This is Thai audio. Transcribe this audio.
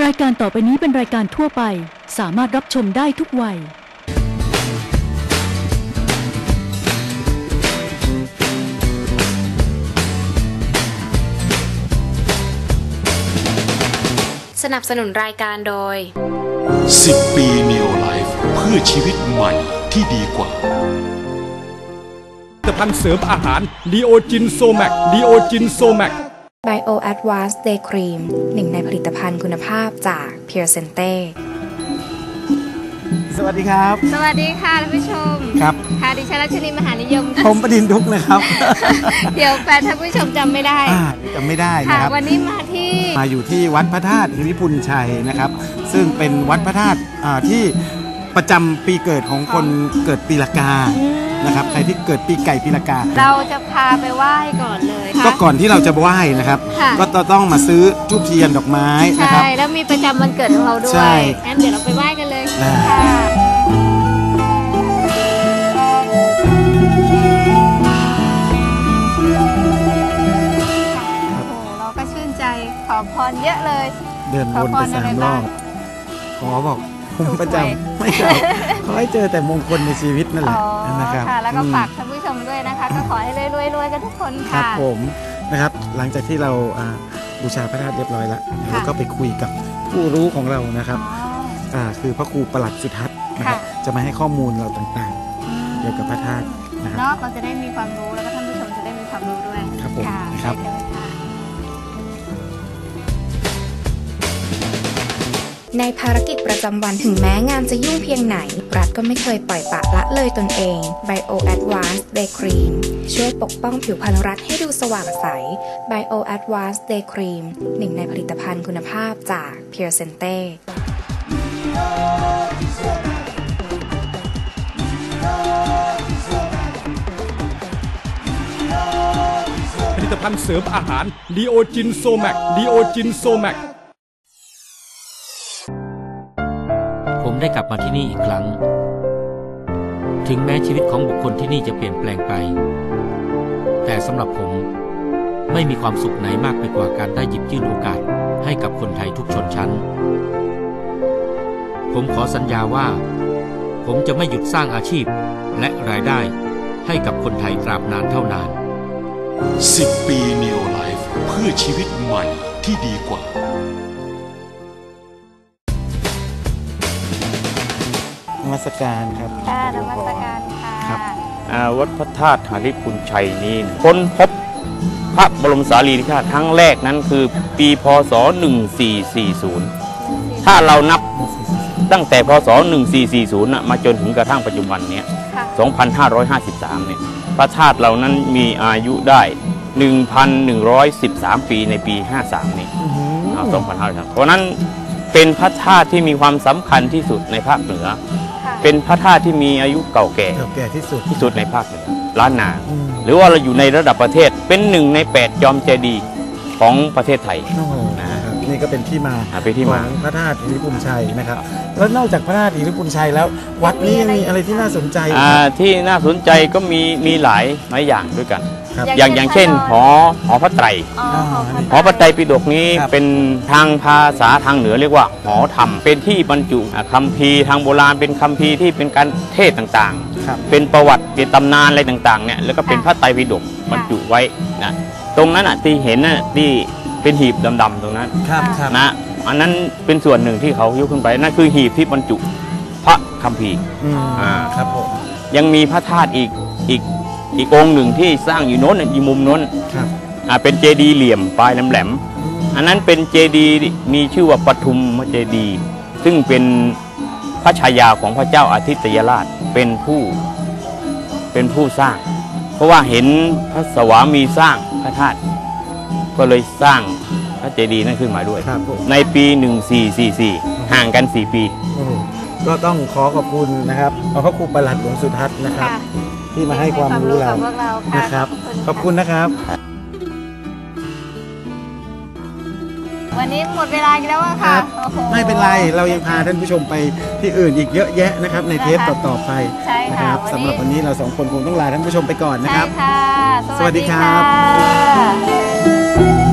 รายการต่อไปนี้เป็นรายการทั่วไป สามารถรับชมได้ทุกวัย สนับสนุนรายการโดย 10 ปี Neo Life เพื่อชีวิตใหม่ที่ดีกว่าผลิตภัณฑ์เสริมอาหารดีโอจินโซแมกดีโอจินโซแมก Bio Advanced Day Cream หนึ่งในผลิตภัณฑ์คุณภาพจาก Pure Sente สวัสดีครับ สวัสดีค่ะท่านผู้ชมครับ ค่ะดิฉันรัชนีมหานิยมผมประดินทุกนะครับ เดี๋ยวแฟนท่านผู้ชมจำไม่ได้อ่าจำไม่ได้ค่ะนะครับ วันนี้มาที่มาอยู่ที่วัดพระธาตุฮิริพุนชัยนะครับ ซึ่งเป็นวัดพระธาตุอ่าที่ประจำปีเกิดของคนเกิดปีละกา นะครับใครที่เกิดปีไก่ปีละกา เราจะพาไปไหว้ก่อนเลยค่ะ ก็ก่อนที่เราจะไหว้นะครับ ค่ะ ก็ต้องมาซื้อทูบเทียนดอกไม้นะคใช่รับแล้วมีประจำวันเกิดของเราด้วใช่ยงั้นเดี๋ยวเราไปไหว้กันเลยได้ ค่ะ โอ้โหเราก็ชื่นใจขอพรเยอะเลย เดินวนไปขอพรสาอะไรมรบ้าองบขอบอกผมประจถูกหวยำไม่ใช่ ขอให้เจอแต่มงคลในชีวิตนั่นแหอ๋ละอนะครับค่ะแล้วก็อืมฝากท่านผู้ชมด้วยนะคะ ก็ขอให้รวยๆรวยกันทุกคนครัค่ะบผมนะครับ หลังจากที่เราอ่าบูชาพระธาตุเรียบร้อยแล้วค่ะแล้วก็ไปคุยกับผู้รู้ของเรานะครับอ๋ออ่าคือพระครูประหลัดสุทัศน์นะครับค่ะจะมาให้ข้อมูลเราต่างๆ เกี่ยวกับพระธาตุนะครับเนาะเราจะได้มีความรู้แล้วก็ท่านผู้ชมจะได้มีความรู้ด้วยครับผมค่ะครับ ในภารกิจประจำวันถึงแม้งานจะยุ่งเพียงไหน รัฐก็ไม่เคยปล่อยปละละเลยตนเอง Bio Advanced Day Cream ช่วยปกป้องผิวพรรณรัฐให้ดูสว่างใส Bio Advanced Day Cream หนึ่งในผลิตภัณฑ์คุณภาพจาก Pure Sente ผลิตภัณฑ์เสริมอาหารดีโอจินโซแมกดีโอจินโซแมก ผมได้กลับมาที่นี่อีกครั้ง ถึงแม้ชีวิตของบุคคลที่นี่จะเปลี่ยนแปลงไป แต่สำหรับผมไม่มีความสุขไหนมากไปกว่าการได้หยิบยื่นโอกาสให้กับคนไทยทุกชนชั้น ผมขอสัญญาว่า ผมจะไม่หยุดสร้างอาชีพและรายได้ให้กับคนไทยตราบนานเท่านาน 10 ปี Neo Life เพื่อชีวิตใหม่ที่ดีกว่า มัสการครับค่ะนมัสการค่ะครับอ่าวัดพระธาตุหาริพุนชัยนี่ค้นพบพระบรมสารีริกธาตุครั้งแรกนั้นคือปีพศ 1440 ถ้าเรานับตั้งแต่พศ 1440น่ะมาจนถึงกระทั่งปัจจุบันเนี้ยค่ะ2553 เนี่ย พระธาตุเหล่านั้นมีอายุได้ 1,113 ปีในปี 53 นี้อ่า2,500เพราะฉะนั้นเป็นพระธาตุที่มีความสำคัญที่สุดในภาคเหนือค่ะ เป็นพระธาตุที่มีอายุเก่าแก่เก่าแก่ที่สุด ที่สุดในภาคเหนือล้านนา อืม หรือว่าเราอยู่ในระดับประเทศเป็นหนึ่งใน8จอมเจดีย์ของประเทศไทย โอ้โหนะครับนี่ก็เป็นที่มาอ่าเป็นที่มา ของพระธาตุฮิริพุนชัยนะครับ แล้วนอกจากพระธาตุฮิริพุนชัยแล้ว วัดนี้ยังมีอะไรที่น่าสนใจอีกอ่าครับที่น่าสนใจก็มีมีหลายหลายอย่างด้วยกัน ครับอย่างอย่างเช่นหอหอพระไตรอ๋อขอบคุณหอพระไตรปิฎกนี้ครับ เป็นทางภาษาทางเหนือเรียกว่าหอธรรม เป็นที่บรรจุอ่าคัมภีร์ทางโบราณเป็นคัมภีร์ที่เป็นการเทศน์ต่างครับ ๆ เป็นประวัติเป็นตำนานอะไรต่างๆเนี่ยแล้วก็เป็นพระไตรปิฎกบรรจุไว้นะตรงนั้นอะที่เห็นน่ะที่เป็นหีบดำๆตรงนั้น ครับครับ นะอันนั้นเป็นส่วนหนึ่งที่เขายกขึ้นไปนั่นคือหีบที่บรรจุพระคัมภีร์ อืมอ่า ครับผม ยังมีพระธาตุอีกอีก อีกองค์หนึ่งที่สร้างอยู่โน้นอยู่มุมโน้นครับอ่าเป็นเจดีย์เหลี่ยมปลายแหลมๆอันนั้นเป็นเจดีย์มีชื่อว่าปทุมเจดีย์ซึ่งเป็นพระชายาของพระเจ้าอาทิตยราชเป็นผู้เป็นผู้สร้าง เพราะว่าเห็นพระสวามีสร้างพระธาตุก็เลยสร้างพระเจดีย์นั้นขึ้นมาด้วยครับผมในปี 1444 ห่างกัน 4 ปีโอ้โห ก็ต้องขอขอบคุณนะครับขอบพระครูประหลัดหลวงสุทัศน์นะครับ ค่ะที่มาให้ความรู้เรากับพวกเราค่ะนะครับ ขขออบบคุคุณณ นะครับ วันนี้หมดเวลาอีกแล้วอะคค่ะรับโอ้โห ไม่เป็นไร เรายังพาท่านผู้ชมไปที่อื่นอีกเยอะแยะนะครับ ในเทปนะคะต่อๆไปใช่นะค่ะครับวันนี้ สำหรับวันนี้เราสองคนคงต้องลาท่านผู้ชมไปก่อนนะคใช่รับ ค่ะ สวัสดีครับค่ะ